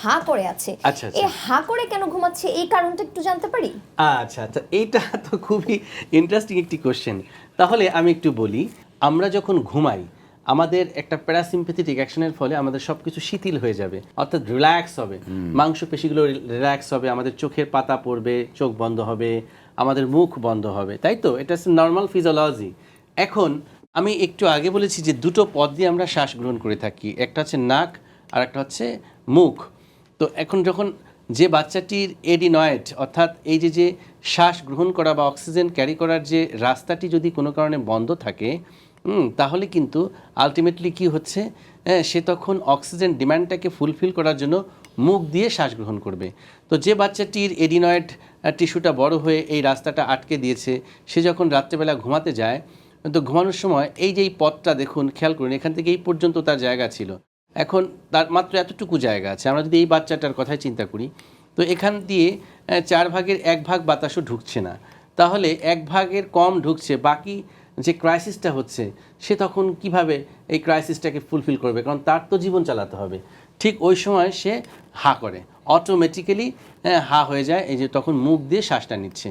হা করে আছে। আচ্ছা, আচ্ছা। এই হা করে কেন ঘুমাচ্ছে? এই কারণটা একটু জানতে পারি? আচ্ছা আচ্ছা। এইটা তো খুবই ইন্টারেস্টিং একটি কোশ্চেন তাহলে আমি একটু বলি আমরা যখন ঘুমাই আমাদের একটা প্যারাসিম্পেথেটিক অ্যাকশনের ফলে আমাদের সব কিছু শিথিল হয়ে যাবে অর্থাৎ রিল্যাক্স হবে। মাংসপেশিগুলো রিল্যাক্স হবে আমাদের চোখের পাতা পড়বে চোখ বন্ধ হবে আমাদের মুখ বন্ধ হবে। তাই তো? এটা হচ্ছে নর্মাল ফিজিওলজি এখন আমি একটু আগে বলেছি যে দুটো পদ দিয়ে আমরা শ্বাস গ্রহণ করে থাকি। একটা হচ্ছে নাক আর একটা হচ্ছে মুখ। তো এখন যখন যে বাচ্চাটির এডিনয়েড অর্থাৎ এই যে যে শ্বাস গ্রহণ করা বা অক্সিজেন ক্যারি করার যে রাস্তাটি যদি কোনো কারণে বন্ধ থাকে তাহলে কিন্তু আলটিমেটলি কি হচ্ছে? হ্যাঁ, সে তখন অক্সিজেন ডিমান্ডটাকে ফুলফিল করার জন্য মুখ দিয়ে শ্বাস গ্রহণ করবে। তো যে বাচ্চাটির এডিনয়েড টিস্যুটা বড় হয়ে এই রাস্তাটা আটকে দিয়েছে সে যখন রাত্রেবেলা ঘুমাতে যায় তো ঘুমানোর সময় এই যে এই পথটা দেখুন খেয়াল করুন এখান থেকে এই পর্যন্ত তার জায়গা ছিল। এখন তার মাত্র এতটুকু জায়গা আছে। আমরা যদি এই বাচ্চাটার কথাই চিন্তা করি, তো এখান দিয়ে চার ভাগের এক ভাগ বাতাসও ঢুকছে না। তাহলে এক ভাগের কম ঢুকছে, বাকি যে ক্রাইসিসটা হচ্ছে, সে তখন কীভাবে এই ক্রাইসিসটাকে ফুলফিল করবে? কারণ তার তো জীবন চালাতে হবে। ঠিক ওই সময় সে হা করে। অটোমেটিক্যালি হা হয়ে যায়, এই যে তখন মুখ দিয়ে শ্বাসটা নিচ্ছে।